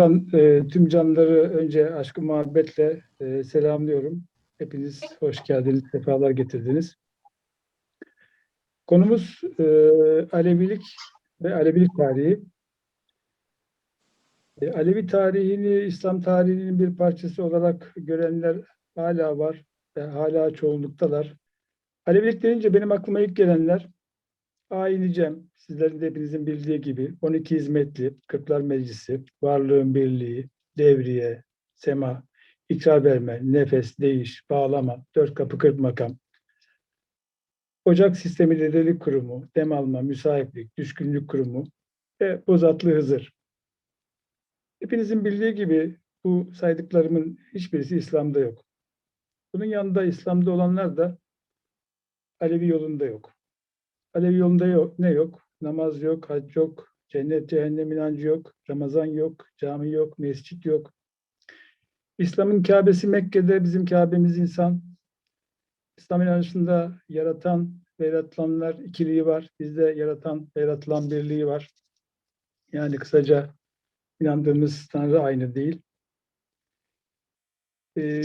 Ben, e, tüm canlıları önce aşkı muhabbetle e, selamlıyorum. Hepiniz hoş geldiniz, sefalar getirdiniz. Konumuz e, Alevilik ve Alevilik tarihi. E, Alevi tarihini İslam tarihinin bir parçası olarak görenler hala var ve hala çoğunluktalar. Alevilik deyince benim aklıma ilk gelenler Ayin Cem, sizlerin de hepinizin bildiği gibi 12 hizmetli, Kırklar Meclisi, Varlığın Birliği, Devriye, Sema, ikrar verme, nefes, değiş, bağlama, dört kapı kırk makam, Ocak Sistemi Dedelik Kurumu, Dem Alma, Müsahiplik, Düşkünlük Kurumu ve Bozatlı Hızır. Hepinizin bildiği gibi bu saydıklarımın hiçbirisi İslam'da yok. Bunun yanında İslam'da olanlar da Alevi yolunda yok. Alevi yolunda yok, ne yok? Namaz yok, hac yok, cennet cehennem inancı yok, Ramazan yok, cami yok, mescit yok. İslam'ın Kabe'si Mekke'de, bizim Kabe'miz insan. İslam inancında yaratan ve yaratılanlar ikiliği var. Bizde yaratan ve yaratılan birliği var. Yani kısaca inandığımız Tanrı aynı değil. Ee,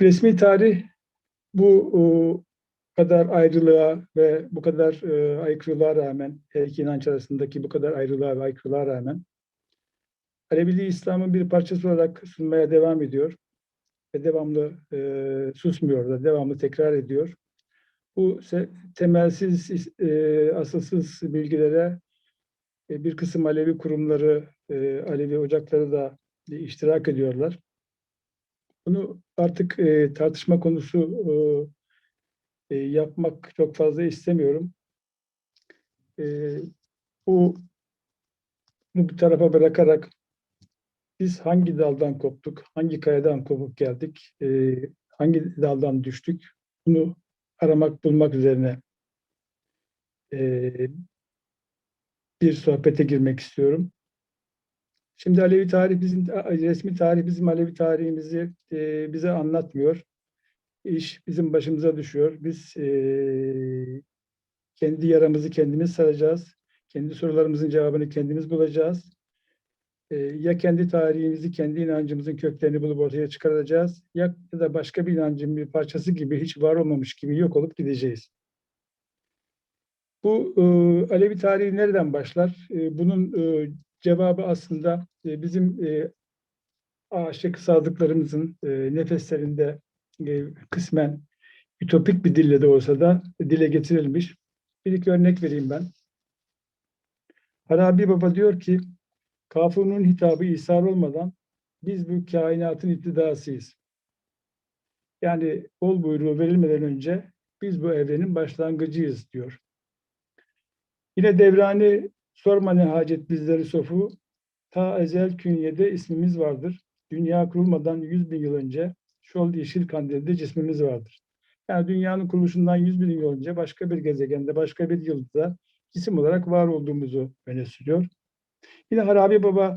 resmi tarih bu o, kadar ayrılığa ve bu kadar e, aykırılığa rağmen, her iki inanç arasındaki bu kadar ayrılığa ve aykırılığa rağmen Aleviliği İslam'ın bir parçası olarak sunmaya devam ediyor ve devamlı e, susmuyor da devamlı tekrar ediyor. Bu temelsiz, e, asılsız bilgilere e, bir kısım Alevi kurumları, e, Alevi ocakları da e, iştirak ediyorlar. Bunu artık e, tartışma konusu e, e, yapmak çok fazla istemiyorum. E, bu bunu bir tarafa bırakarak biz hangi daldan koptuk, hangi kayadan kopup geldik, e, hangi daldan düştük, bunu aramak bulmak üzerine e, bir sohbete girmek istiyorum. Şimdi Alevi tarih bizim resmi tarih bizim Alevi tarihimizi e, bize anlatmıyor. İş bizim başımıza düşüyor. Biz e, kendi yaramızı kendimiz saracağız. Kendi sorularımızın cevabını kendimiz bulacağız. E, ya kendi tarihimizi, kendi inancımızın köklerini bulup ortaya çıkaracağız ya da başka bir inancın bir parçası gibi hiç var olmamış gibi yok olup gideceğiz. Bu e, Alevi tarihi nereden başlar? E, bunun e, cevabı aslında e, bizim e, aşık sadıklarımızın e, nefeslerinde e, kısmen ütopik bir dille de olsa da dile getirilmiş. Bir iki örnek vereyim ben. Harabi Baba diyor ki, Kafur'un hitabı ishar olmadan biz bu kainatın iktidasıyız. Yani ol buyruğu verilmeden önce biz bu evrenin başlangıcıyız diyor. Yine Devrani sorma ne hacet bizleri sofu ta ezel künyede ismimiz vardır. Dünya kurulmadan 100 bin yıl önce şol yeşil kandilde cismimiz vardır. Yani dünyanın kuruluşundan 100 bin yıl önce başka bir gezegende, başka bir yıldızda cisim olarak var olduğumuzu öne sürüyor. Yine Harabi Baba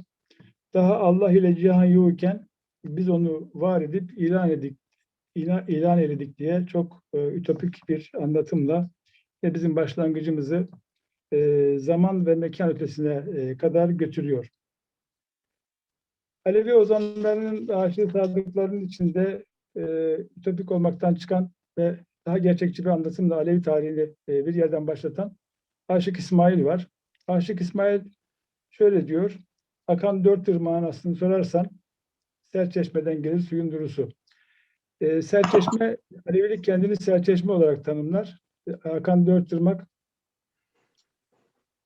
daha Allah ile cihan yokken biz onu var edip ilan edik, ilan, ilan ededik diye çok e, ütopik bir anlatımla ve bizim başlangıcımızı e, zaman ve mekan ötesine e, kadar götürüyor. Alevi ozanlarının aşırı sadıklarının içinde e, ütopik olmaktan çıkan ve daha gerçekçi bir anlatımla Alevi tarihini e, bir yerden başlatan Aşık İsmail var. Aşık İsmail şöyle diyor, akan dört ırmağın aslını sorarsan serçeşmeden gelir suyun durusu. E, serçeşme, Alevilik kendini serçeşme olarak tanımlar. E, akan dört ırmak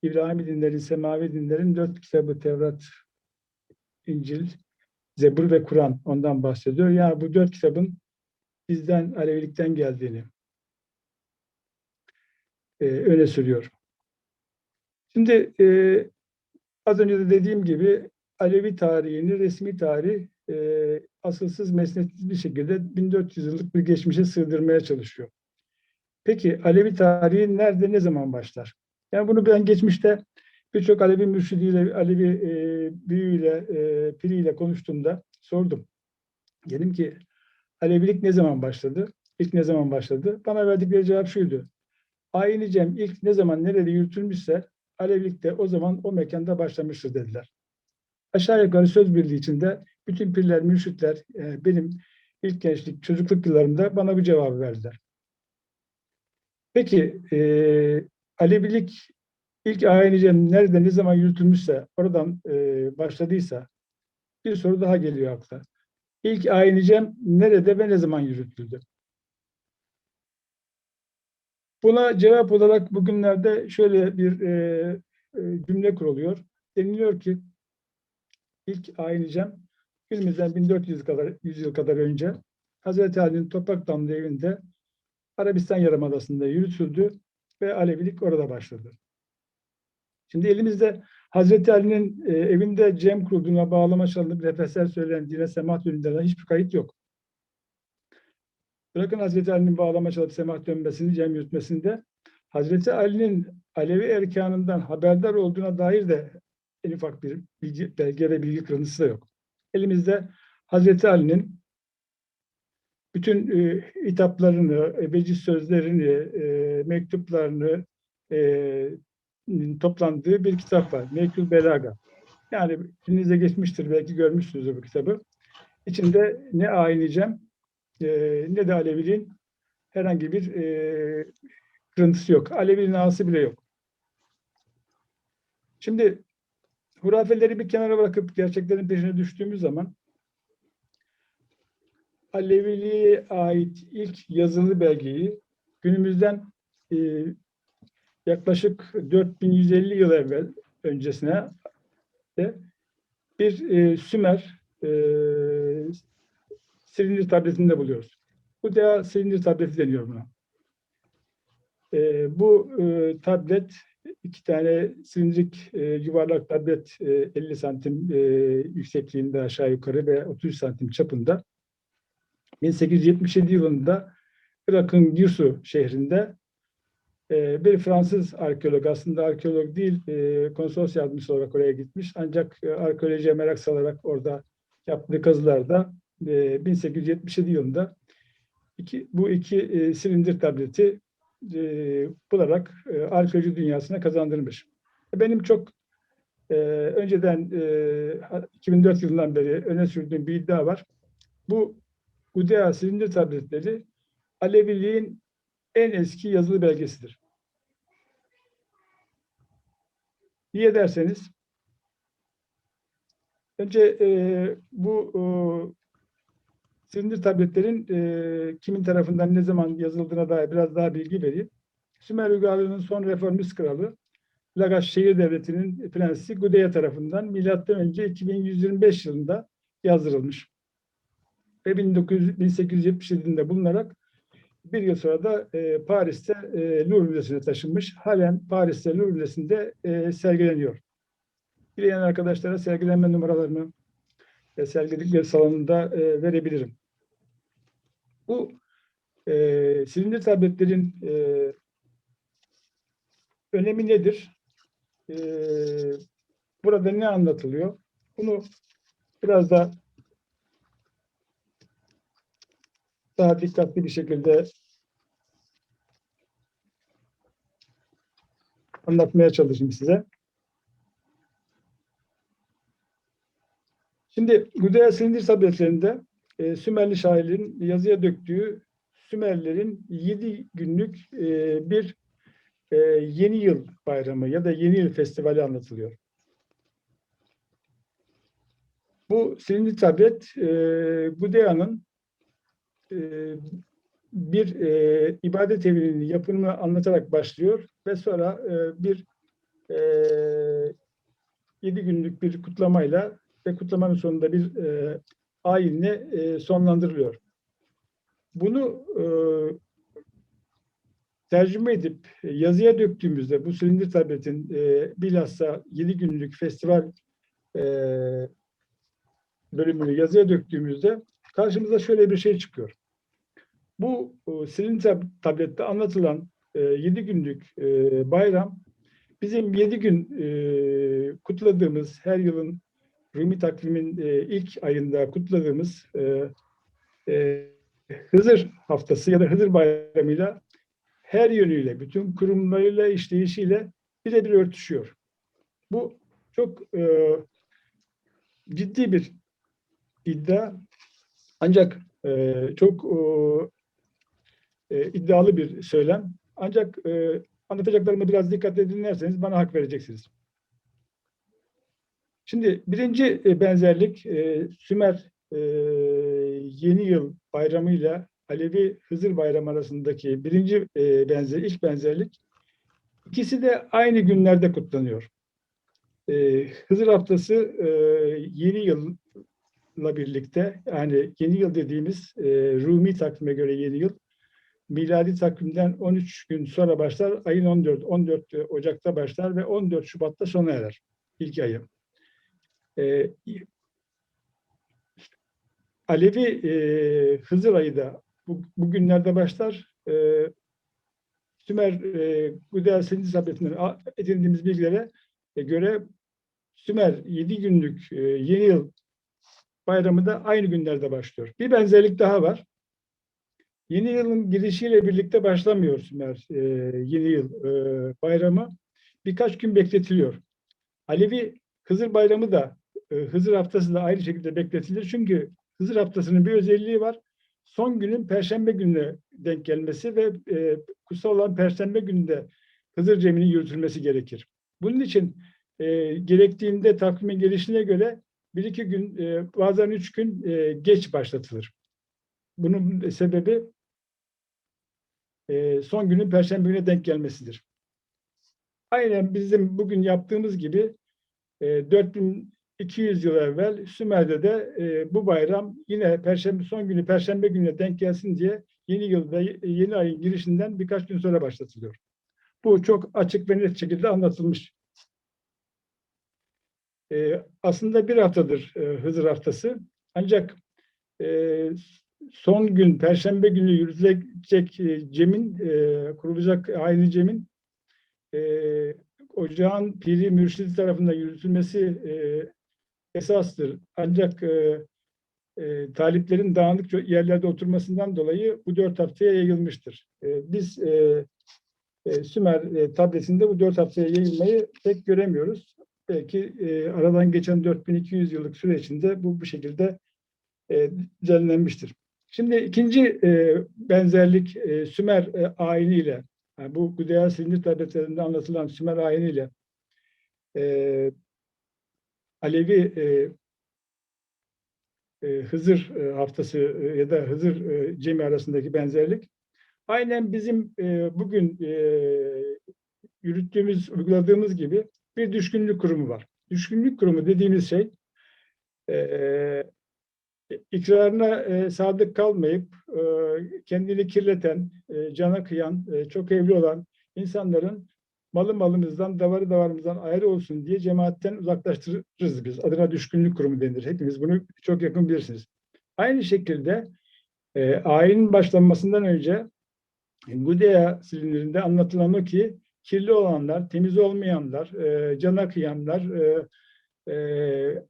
İbrahim dinlerin, semavi dinlerin dört kitabı Tevrat, İncil, Zebur ve Kur'an ondan bahsediyor. Yani bu dört kitabın bizden Alevilikten geldiğini e, öne sürüyor. Şimdi e, az önce de dediğim gibi Alevi tarihini, resmi tarih e, asılsız, mesnetsiz bir şekilde 1400 yıllık bir geçmişe sığdırmaya çalışıyor. Peki Alevi tarihi nerede, ne zaman başlar? Yani bunu ben geçmişte birçok Alevi mürşidiyle, Alevi e, büyüğüyle, e, piriyle konuştuğumda sordum. Dedim ki Alevilik ne zaman başladı? İlk ne zaman başladı? Bana verdikleri cevap şuydu. Aynı Cem ilk ne zaman nerede yürütülmüşse Alevilik de o zaman o mekanda başlamıştır dediler. Aşağı yukarı söz birliği içinde bütün pirler, mürşitler e, benim ilk gençlik, çocukluk yıllarımda bana bu cevabı verdiler. Peki e, Alevilik ilk ayinice nerede, ne zaman yürütülmüşse, oradan e, başladıysa bir soru daha geliyor akla. İlk ayinicem nerede ve ne zaman yürütüldü? Buna cevap olarak bugünlerde şöyle bir e, e, cümle kuruluyor. Deniliyor ki ilk ayinicem günümüzden 1400 kadar 100 yıl kadar önce Hazreti Ali'nin Toprak Damlı evinde Arabistan Yarımadası'nda yürütüldü ve Alevilik orada başladı. Şimdi elimizde Hazreti Ali'nin e, evinde cem kurduğuna bağlama çalınıp nefesler söylendiğine semat ürünlerine hiçbir kayıt yok. Bırakın Hazreti Ali'nin bağlama çalıp semat dönmesini, cem yürütmesinde Hazreti Ali'nin Alevi erkanından haberdar olduğuna dair de en ufak bir bilgi, belge ve bilgi kırıntısı da yok. Elimizde Hazreti Ali'nin bütün e, hitaplarını, e, veciz sözlerini, e, mektuplarını e, toplandığı bir kitap var. Mektul Belaga. Yani elinize geçmiştir, belki görmüşsünüzdür bu kitabı. İçinde ne ayinicem e, ne de Aleviliğin herhangi bir e, kırıntısı yok. Aleviliğin ağası bile yok. Şimdi hurafeleri bir kenara bırakıp gerçeklerin peşine düştüğümüz zaman Aleviliğe ait ilk yazılı belgeyi günümüzden e, yaklaşık 4150 yıl evvel öncesine de bir e, Sümer e, silindir tabletinde buluyoruz. Bu da silindir tableti deniyor buna. E, bu e, tablet iki tane silindirik e, yuvarlak tablet e, 50 santim e, yüksekliğinde aşağı yukarı ve 30 santim çapında 1877 yılında Irak'ın Girsu şehrinde e, bir Fransız arkeolog aslında arkeolog değil e, konsolos yardımcısı olarak oraya gitmiş ancak e, arkeolojiye merak salarak orada yaptığı kazılarda e, 1877 yılında iki, bu iki e, silindir tableti bularak arkeoloji dünyasına kazandırmış. Benim çok önceden e, 2004 yılından beri öne sürdüğüm bir iddia var. Bu Udea silindir tabletleri Aleviliğin en eski yazılı belgesidir. Niye derseniz önce e, bu e, silindir tabletlerin e, kimin tarafından ne zaman yazıldığına dair biraz daha bilgi vereyim. Sümer Uygarlığı'nın son reformist kralı Lagaş şehir devletinin prensi Gudea tarafından önce 2125 yılında yazdırılmış. Ve 1900, 1877'de bulunarak bir yıl sonra da e, Paris'te e, Louvre Müzesi'ne taşınmış. Halen Paris'te Louvre Müzesi'nde e, sergileniyor. Dileyen arkadaşlara sergilenme numaralarını e, sergiledikleri salonunda e, verebilirim. Bu e, silindir tabletlerin e, önemi nedir? E, burada ne anlatılıyor? Bunu biraz da daha dikkatli bir şekilde anlatmaya çalışayım size. Şimdi Gudea silindir tabletlerinde e, Sümerli şairlerin yazıya döktüğü Sümerlerin yedi günlük e, bir e, yeni yıl bayramı ya da yeni yıl festivali anlatılıyor. Bu silindir tablet e, Gudea'nın e, bir e, ibadet evinin yapımını anlatarak başlıyor ve sonra e, bir e, yedi günlük bir kutlamayla ve kutlamanın sonunda bir e, ayinle e, sonlandırılıyor. Bunu e, tercüme edip yazıya döktüğümüzde bu silindir tabletin e, bilhassa yedi günlük festival e, bölümünü yazıya döktüğümüzde karşımıza şöyle bir şey çıkıyor. Bu e, silindir tablette anlatılan e, 7 günlük e, bayram bizim 7 gün e, kutladığımız her yılın Rumi takvimin e, ilk ayında kutladığımız e, e, Hızır haftası ya da Hızır bayramıyla her yönüyle, bütün kurumlarıyla, işleyişiyle birebir örtüşüyor. Bu çok e, ciddi bir iddia. Ancak e, çok e, iddialı bir söylem. Ancak e, anlatacaklarımı biraz dikkatle dinlerseniz bana hak vereceksiniz. Şimdi birinci e, benzerlik e, Sümer e, Yeni Yıl bayramıyla Alevi Hızır Bayramı arasındaki birinci e, benzer, ilk benzerlik. İkisi de aynı günlerde kutlanıyor. E, Hızır Haftası e, Yeni Yıl'la birlikte, yani Yeni Yıl dediğimiz e, Rumi takvime göre Yeni Yıl, miladi takvimden 13 gün sonra başlar, ayın 14, 14 Ocak'ta başlar ve 14 Şubat'ta sona erer. İlk ayı. E, Alevi e, Hızır ayı da bu, bugünlerde başlar. E, Sümer e, Gudea Senin edindiğimiz bilgilere e, göre Sümer 7 günlük e, yeni yıl bayramı da aynı günlerde başlıyor. Bir benzerlik daha var. Yeni yılın girişiyle birlikte başlamıyor Sümer e, yeni yıl e, bayramı. Birkaç gün bekletiliyor. Alevi Hızır bayramı da e, Hızır haftası da aynı şekilde bekletilir. Çünkü Hızır haftasının bir özelliği var. Son günün Perşembe gününe denk gelmesi ve e, kutsal olan Perşembe gününde Hızır ceminin yürütülmesi gerekir. Bunun için e, gerektiğinde takvimin gelişine göre bir iki gün, e, bazen üç gün e, geç başlatılır. Bunun sebebi e, son günün Perşembe gününe denk gelmesidir. Aynen bizim bugün yaptığımız gibi e, 4200 yıl evvel Sümer'de de bu bayram yine Perşembe son günü Perşembe gününe denk gelsin diye yeni yıl ve yeni ayın girişinden birkaç gün sonra başlatılıyor. Bu çok açık ve net şekilde anlatılmış. E, aslında bir haftadır e, Hızır haftası. Ancak e, son gün Perşembe günü yürütülecek e, Cem'in e, kurulacak aynı Cem'in e, ocağın piri mürşidi tarafından yürütülmesi e, esastır. Ancak e, e, taliplerin dağınık yerlerde oturmasından dolayı bu dört haftaya yayılmıştır. E, biz e, e, Sümer e, tabletinde bu dört haftaya yayılmayı pek göremiyoruz. Belki e, aradan geçen 4200 yıllık süre içinde bu bu şekilde e, düzenlenmiştir. Şimdi ikinci e, benzerlik e, Sümer e, ayiniyle, yani bu Gudea Silindir tabletlerinde anlatılan Sümer ayiniyle e, Alevi e, e, Hızır e, haftası e, ya da Hızır e, Cemi arasındaki benzerlik aynen bizim e, bugün e, yürüttüğümüz, uyguladığımız gibi bir düşkünlük kurumu var. Düşkünlük kurumu dediğimiz şey e, ikrarına e, sadık kalmayıp e, kendini kirleten, e, cana kıyan, e, çok evli olan insanların malı malımızdan, davarı davarımızdan ayrı olsun diye cemaatten uzaklaştırırız biz. Adına düşkünlük kurumu denir. Hepimiz bunu çok yakın bilirsiniz. Aynı şekilde e, ayinin başlanmasından önce Gudea silindirinde anlatılan o ki kirli olanlar, temiz olmayanlar, e, cana kıyanlar, e, e,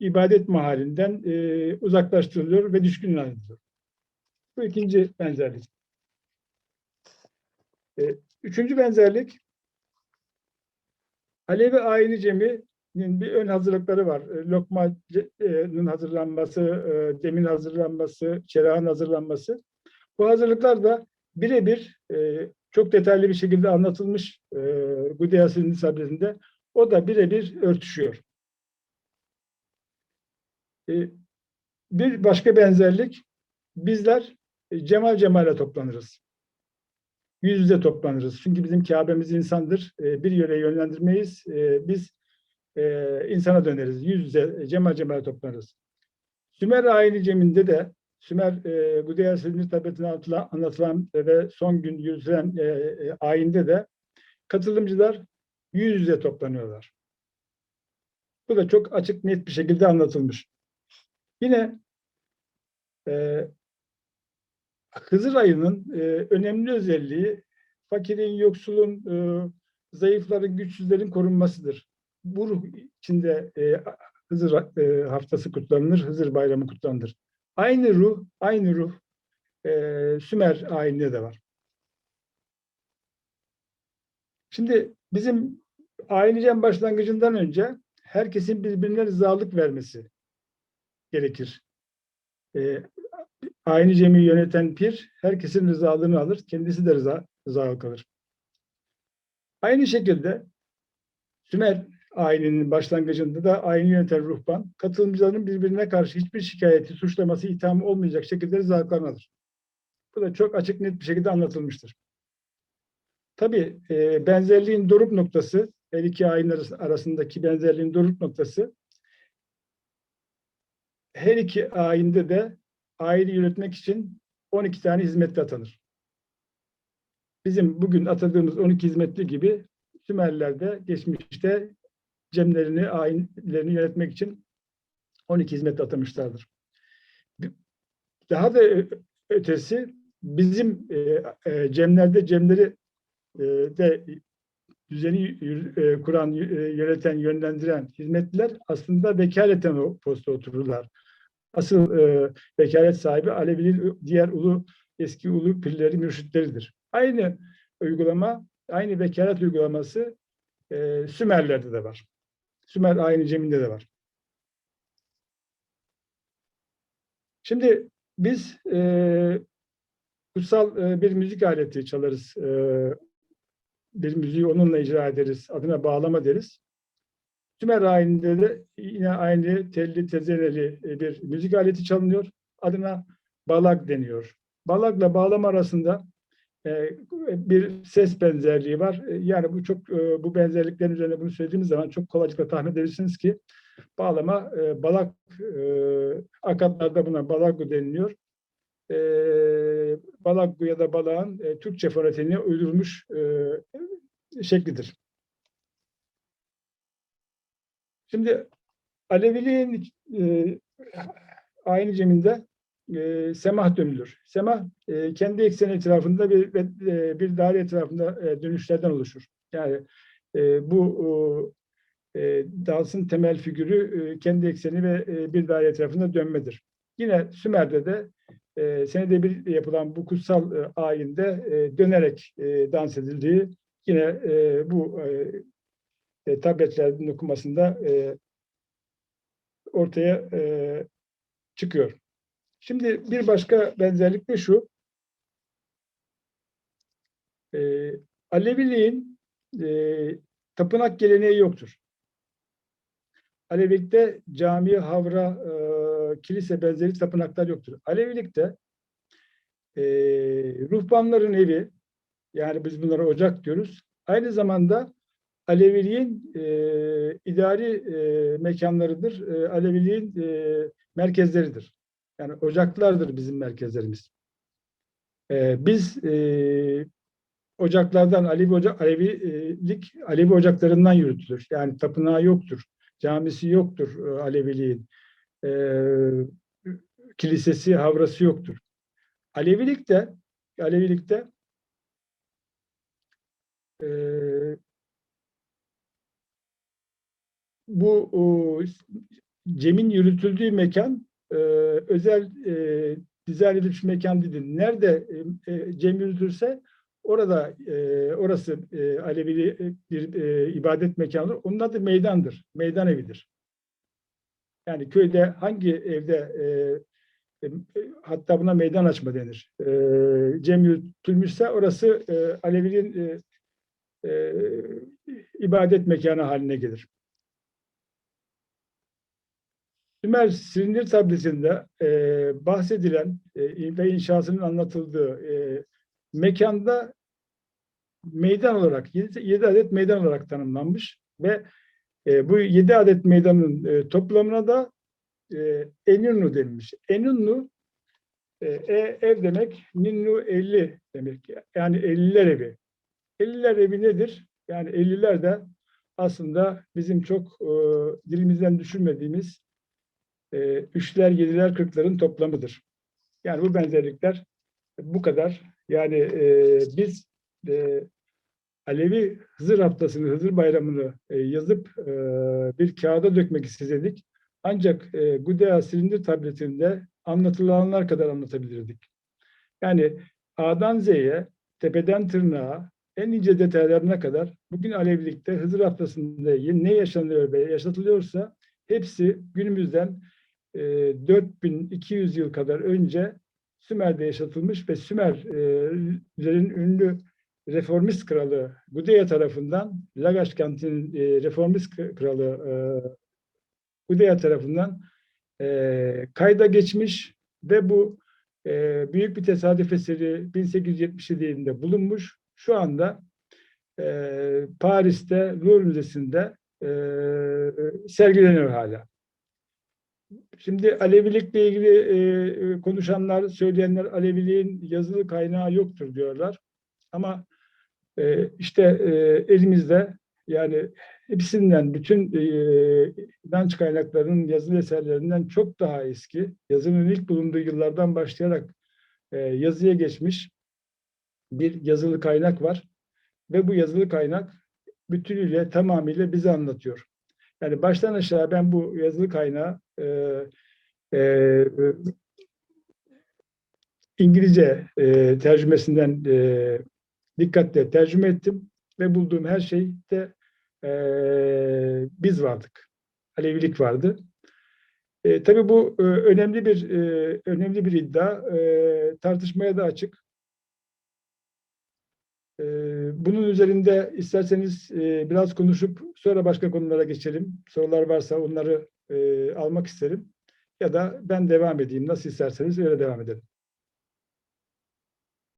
ibadet mahallinden e, uzaklaştırılıyor ve düşkünlendiriliyor. Bu ikinci benzerlik. E, üçüncü benzerlik, Alevi ayini ceminin bir ön hazırlıkları var. E, lokmanın hazırlanması, e, demin hazırlanması, çerağın hazırlanması. Bu hazırlıklar da birebir e, çok detaylı bir şekilde anlatılmış e, Gudeyas'ın sabresinde. O da birebir örtüşüyor. E, bir başka benzerlik, bizler e, cemal cemale toplanırız. Yüz yüze toplanırız. Çünkü bizim Kabe'miz insandır. E, bir yöre yönlendirmeyiz. E, biz e, insana döneriz. Yüz yüze cemal cemale toplanırız. Sümer ayini ceminde de Sümer e, Gudea Selimli tabletine anlatılan, anlatılan ve son gün yürütülen e, e, ayinde de katılımcılar yüz yüze toplanıyorlar. Bu da çok açık net bir şekilde anlatılmış. Yine e, Hızır ayının e, önemli özelliği fakirin, yoksulun, e, zayıfların, güçsüzlerin korunmasıdır. Bu ruh içinde e, Hızır e, haftası kutlanır, Hızır bayramı kutlanır. Aynı ruh, aynı ruh e, Sümer ayininde de var. Şimdi bizim aynı cem başlangıcından önce herkesin birbirine rızalık vermesi gerekir. Ee, aynı cemi yöneten pir herkesin rızalığını alır. Kendisi de rıza, rızalık alır. Aynı şekilde Sümer ayininin başlangıcında da ayini yöneten ruhban katılımcıların birbirine karşı hiçbir şikayeti, suçlaması, ithamı olmayacak şekilde rızalıklarını alır. Bu da çok açık net bir şekilde anlatılmıştır. Tabii e, benzerliğin doruk noktası, her iki ayin arası- arasındaki benzerliğin doruk noktası her iki ayinde de ayini yönetmek için 12 tane hizmetli atanır. Bizim bugün atadığımız 12 hizmetli gibi Sümerler de geçmişte cemlerini, ayinlerini yönetmek için 12 hizmetli atamışlardır. Daha da ötesi bizim e, e, cemlerde cemleri e, de düzeni kuran, yöneten, yönlendiren hizmetliler aslında vekaleten o posta otururlar. Asıl e, vekalet sahibi Alevi'nin diğer ulu eski ulu pirleri, mürşitleridir. Aynı uygulama, aynı vekalet uygulaması e, Sümerlerde de var. Sümer aynı ceminde de var. Şimdi biz e, kutsal e, bir müzik aleti çalarız. E, bir müziği onunla icra ederiz. Adına bağlama deriz. Sümer ayininde de yine aynı telli tezeneli e, bir müzik aleti çalınıyor. Adına balak deniyor. Balakla bağlama arasında bir ses benzerliği var. E, Yani bu çok e, bu benzerliklerin üzerine bunu söylediğimiz zaman çok kolaylıkla tahmin edebilirsiniz ki bağlama e, balak e, akatlarda buna balaggu deniliyor. E, balaggu ya da balağın e, Türkçe fonetiğine uydurulmuş e, şeklidir. Şimdi Aleviliğin e, aynı ceminde e, semah dönülür. Semah e, kendi ekseni etrafında bir e, bir daire etrafında e, dönüşlerden oluşur. Yani e, bu e, dansın temel figürü e, kendi ekseni ve e, bir daire etrafında dönmedir. Yine Sümer'de de e, senede bir yapılan bu kutsal e, ayinde e, dönerek e, dans edildiği yine e, bu e, e, tabletlerin okunmasında e, ortaya e, çıkıyor. Şimdi bir başka benzerlik de şu. E, Aleviliğin e, tapınak geleneği yoktur. Alevilikte cami, havra, e, kilise benzeri tapınaklar yoktur. Alevilikte e, ruhbanların evi, yani biz bunlara ocak diyoruz. Aynı zamanda Aleviliğin e, idari e, mekanlarıdır. E, Aleviliğin e, merkezleridir. Yani ocaklardır bizim merkezlerimiz. E, biz e, ocaklardan Alevi ocak Alevilik Alevi ocaklarından yürütülür. Yani tapınağı yoktur. Camisi yoktur e, Aleviliğin. E, kilisesi, havrası yoktur. Alevilikte Alevilikte e, bu o, Cem'in yürütüldüğü mekan e, özel e, dizayn edilmiş mekan değil. Nerede e, e, Cem yürütülse orada e, orası e, Alevili e, bir e, ibadet mekanı. Onun adı meydandır. Meydan evidir. Yani köyde hangi evde e, e, hatta buna meydan açma denir. E, Cem yürütülmüşse orası e, Aleviliğin e, e, ibadet mekanı haline gelir. Sümer Silindir tabletinde e, bahsedilen e, ve inşasının anlatıldığı e, mekanda meydan olarak 7, adet meydan olarak tanımlanmış ve e, bu 7 adet meydanın e, toplamına da e, Enunnu denilmiş. Enunnu e, e, ev demek, Ninnu 50 demek. Yani 50'ler evi. 50'ler evi nedir? Yani 50'ler de aslında bizim çok e, dilimizden düşürmediğimiz e, üçler, yediler, kırkların toplamıdır. Yani bu benzerlikler bu kadar. Yani e, biz e, Alevi Hızır haftasını, Hızır bayramını e, yazıp e, bir kağıda dökmek istedik. Ancak e, Gudea silindir tabletinde anlatılanlar kadar anlatabilirdik. Yani A'dan Z'ye, tepeden tırnağa, en ince detaylarına kadar bugün Alevilikte Hızır haftasında ne yaşanıyor ve yaşatılıyorsa hepsi günümüzden e, 4200 yıl kadar önce Sümer'de yaşatılmış ve Sümerlerin ünlü reformist kralı Gudea tarafından Lagash kentinin e, reformist kralı e, Gudea tarafından e, kayda geçmiş ve bu e, büyük bir tesadüf eseri 1877 yılında bulunmuş. Şu anda e, Paris'te Louvre Müzesi'nde e, sergileniyor hala. Şimdi Alevilikle ilgili e, konuşanlar, söyleyenler Aleviliğin yazılı kaynağı yoktur diyorlar. Ama e, işte e, elimizde yani hepsinden bütün e, kaynaklarının yazılı eserlerinden çok daha eski, yazının ilk bulunduğu yıllardan başlayarak e, yazıya geçmiş bir yazılı kaynak var. Ve bu yazılı kaynak bütünüyle tamamıyla bize anlatıyor. Yani baştan aşağı ben bu yazılı kaynağı e, e, İngilizce e, tercümesinden e, dikkatle tercüme ettim ve bulduğum her şeyde e, biz vardık. Alevilik vardı. E, tabii bu e, önemli bir e, önemli bir iddia. E, tartışmaya da açık. E, bunun üzerinde isterseniz e, biraz konuşup sonra başka konulara geçelim. Sorular varsa onları e, almak isterim. Ya da ben devam edeyim. Nasıl isterseniz öyle devam edelim.